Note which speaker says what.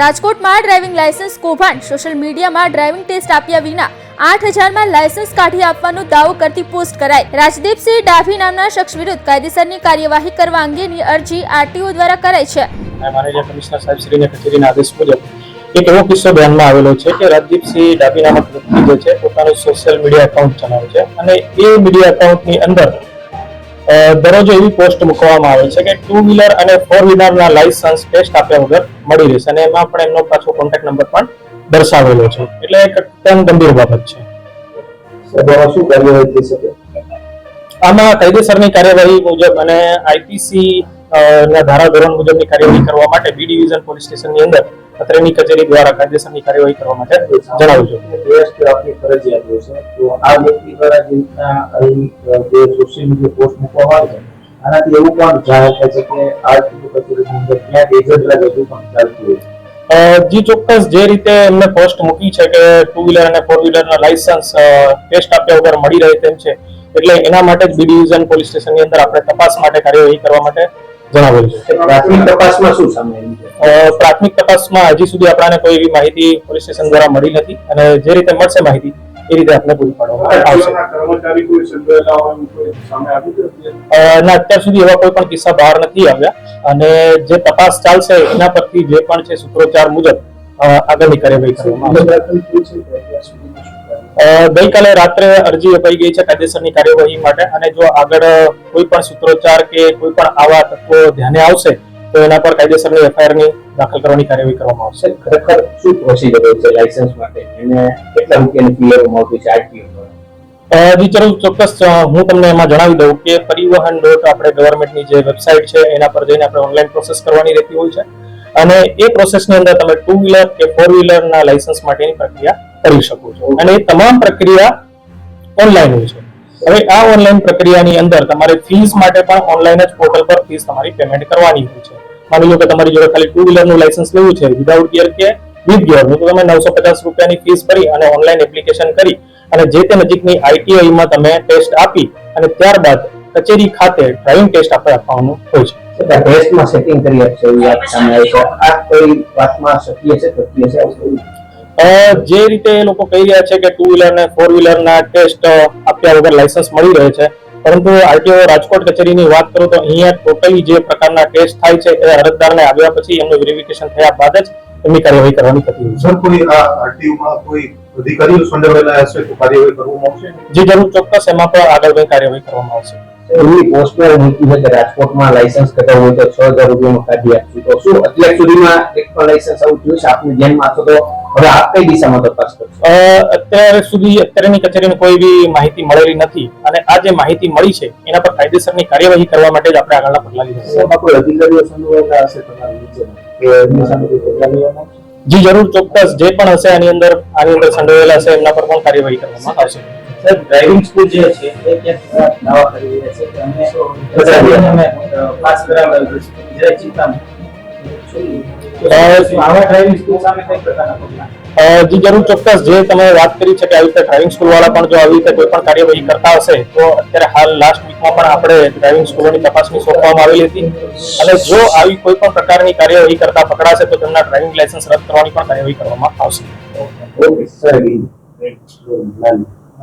Speaker 1: રાજકોટમાં driving licence કૌભાંડ. Social મીડિયામાં ડ્રાઇવિંગ ટેસ્ટ આપ્યા વિના આઠ હજારમાં લાયસન્સ કાઢી આપવાનો દાવો કરતી પોસ્ટ કરાઈ. રાજદીપસિંહ ડાભી નામના શખ્સ વિરુદ્ધ કાયદેસરની કાર્યવાહી કરવા અંગેની અરજી આરટીઓ દ્વારા કરાઈ છે.
Speaker 2: માનનીય કમિશનર સાહેબ શ્રીને કચેરીના આદેશ મુજબ એક એવો કિસ્સો ધ્યાનમાં આવેલો છે કે રાજદીપસિંહ ડાભી નામક વ્યક્તિ જે છે, પોતાનું સોશિયલ મીડિયા એકાઉન્ટ ચલાવે છે અને એ મીડિયા એકાઉન્ટની અંદર દરરોજ એવી પોસ્ટ મૂકવામાં આવે છે કે ટુ વ્હીલર અને ફોર વ્હીલરના લાયસન્સ ટેસ્ટ આપ્યા વગર મળી રહેશે અને એમાં પણ એમનો પાછો કોન્ટેક્ટ નંબર પણ દર્શાવેલો છે. એટલે એક અત્યંત ગંભીર બાબત છે.
Speaker 3: શું કાર્યવાહી થઈ શકે?
Speaker 2: આમાં કાયદેસરની કાર્યવાહી મુજબ અને આઈપીસી ના ધારા ધોરણ મુજબની કાર્યવાહી કરવા માટે બી ડિવિઝન પોલીસ સ્ટેશનની અંદર અત્રેની કચેરી દ્વારા કાયદેસરની કાર્યવાહી કરવા માટે જણાવ્યું છે.
Speaker 3: ટેસ્ટ આપની ફરજિયાત હોય છે. તો આ વ્યક્તિ દ્વારા જે રીતના અહીં જે સોશિયલ મીડિયા પોસ્ટ મૂકવામાં આવે છે આનાથી એવું પણ જાહેર થાય છે કે આ કચેરીની અંદર ક્યાંક એજન્ટ લાગે પણ ચાલતું હોય
Speaker 2: છે. જી ચોક્કસ જે રીતે એમને પોસ્ટ મૂકી છે કે ટુ વ્હીલર અને ફોર વ્હીલરના લાયસન્સ ટેસ્ટ આપ્યા વગર મળી રહે તેમ છે એટલે એના માટે જ બી ડિવિઝન પોલીસ સ્ટેશનની અંદર આપણે તપાસ માટે કાર્યવાહી કરવા માટે જણાવેલ છે.
Speaker 3: પ્રાથમિક તપાસમાં શું સામે
Speaker 2: પ્રાથમિક તપાસમાં હજી સુધી આપણને કોઈ એવી માહિતી પોલીસ સ્ટેશન દ્વારા મળી નથી અને જે રીતે મળશે માહિતી એ રીતે આપણે પૂરી પાડવામાં આવશે. ના અત્યાર સુધી એવા કોઈ પણ કિસ્સા બહાર નથી આવ્યા અને જે તપાસ ચાલશે એના પરથી જે પણ છે સૂત્રોચ્ચાર મુજબ આગળની કાર્યવાહી કરવામાં ગઈકાલે રાત્રે અરજી અપાઈ ગઈ છે કાયદેસરની કાર્યવાહી માટે અને જો આગળ કોઈ પણ સૂત્રોચ્ચાર કે કોઈ પણ આવા તત્વો ધ્યાને આવશે તો એના પર કાયદેસરની એફઆઈઆરની દાખલ કરવાની કાર્યવાહી કરવામાં આવશે.
Speaker 3: ખરેખર શું પ્રોસિજર છે લાયસન્સ માટે? એને કેટલા રૂપિયાની ફી લેવામાં આવતી છે? આરટીઓ
Speaker 2: જરૂર ચોક્કસ હું તમને એમાં જણાવી દઉં કે પરિવહન ડોટ આપણે ગવર્મેન્ટની જે વેબસાઇટ છે એના પર જઈને આપણે ઓનલાઈન પ્રોસેસ કરવાની રહેતી હોય છે. અને એ પ્રોસેસની અંદર તમે ટુ વ્હીલર કે ફોર વ્હીલરના લાયસન્સ માટેની પ્રક્રિયા કરી શકો છો. અને એ તમામ પ્રક્રિયા ઓનલાઈન હોય છે. હવે આ ઓનલાઈન પ્રક્રિયાની અંદર તમારે ફીસ માટે પણ ઓનલાઈન જ પોર્ટલ પર ફીસ તમારી પેમેન્ટ કરવાની હોય છે. માની લો કે તમારી જોડે ખાલી ટુ વ્હીલરનું લાયસન્સ લેવું છે વિધાઉટ ગિયર કે વિથ ગિયરનું તો તમે નવસો પચાસ રૂપિયાની ફીસ ભરી અને ઓનલાઈન એપ્લિકેશન કરી અને જે તે નજીકની આઈટીઆઈમાં તમે ટેસ્ટ આપી અને ત્યારબાદ કચેરી ખાતે ડ્રાઇવિંગ ટેસ્ટ આપણે આપવાનું હોય છે.
Speaker 3: છતાં ટેસ્ટમાં સેટિંગ કરી આપશે એવી વાત સામે આવી છે. આ કોઈ વાતમાં શક્ય છે શક્ય છે
Speaker 2: જે રીતે એ લોકો કહી રહ્યા છે કે ટુ વ્હીલર અને ફોર વ્હીલરના ટેસ્ટ આપ્યા વગર લાયસન્સ મળી રહે છે. પરંતુ આરટીઓ રાજકોટ કચેરીની વાત કરું તો અહીંયા ટોટલી જે પ્રકારના ટેસ્ટ થાય છે એ અરજદારને આવ્યા પછી એમનું વેરિફિકેશન થયા બાદ જ એમની કાર્યવાહી કરવાની થતી હોય છે.
Speaker 4: સર કોઈ આ આરટીયુમાં કોઈ અધિકારીઓ સંડોવાયેલા હશે તો કાર્યવાહી કરવામાં આવશે
Speaker 2: જે જરૂર ચોક્કસ એમાં પણ આગળ કઈ કાર્યવાહી કરવામાં આવશે.
Speaker 3: એમની પોસ્ટમાં મૂકી છે કે રાજકોટમાં લાયસન્સ કઢાવવું હોય તો છ હજાર રૂપિયામાં કાઢી આપશું. તો શું અત્યાર સુધીમાં એક પણ લાયસન્સ આવું થયું છે? આપની ધ્યાનમાં હતો તો હવે આપ કઈ દિશામાં તપાસ કરશો?
Speaker 2: અત્યાર સુધી અત્યારની કચેરીને કોઈ બી માહિતી મળેલી નથી અને આ જે માહિતી મળી છે એના પર કાયદેસરની કાર્યવાહી કરવા માટે જ આપણે આગળના પગલા લીધા છે.
Speaker 3: એમાં કોઈ અધિકારીઓ સંડોવાયેલા હશે તમારા નીચે કે એમની સામે કોઈ પગલાં લેવામાં આવશે?
Speaker 2: જી જરૂર ચોક્કસ જે પણ હશે આની અંદર આની અંદર સંડોવાયેલા હશે એમના પર પણ કાર્યવાહી કરવામાં આવશે.
Speaker 3: સર ડ્રાઇવિંગ સ્કૂલ જે છે એ ક્યાંક દાવા કરી રહ્યા છે? કે અમે પાસ કરાવડાવી છે. જરાય ચિંતા
Speaker 2: જી જરૂર ચોક્કસ. જે તમે વાત કરી છે કે આવી રીતે ડ્રાઇવિંગ સ્કૂલ વાળા પણ જો આવી રીતે કોઈ પણ કાર્યવાહી કરતા હશે તો અત્યારે હાલ લાસ્ટ વીકમાં પણ આપણે ડ્રાઇવિંગ સ્કૂલોની તપાસણી સોંપવામાં આવેલી હતી. અને જો આવી કોઈ પણ પ્રકારની કાર્યવાહી કરતા પકડાશે તો તેમના ડ્રાઇવિંગ લાયસન્સ રદ કરવાની પણ કાર્યવાહી કરવામાં આવશે.
Speaker 3: ઓકે. સર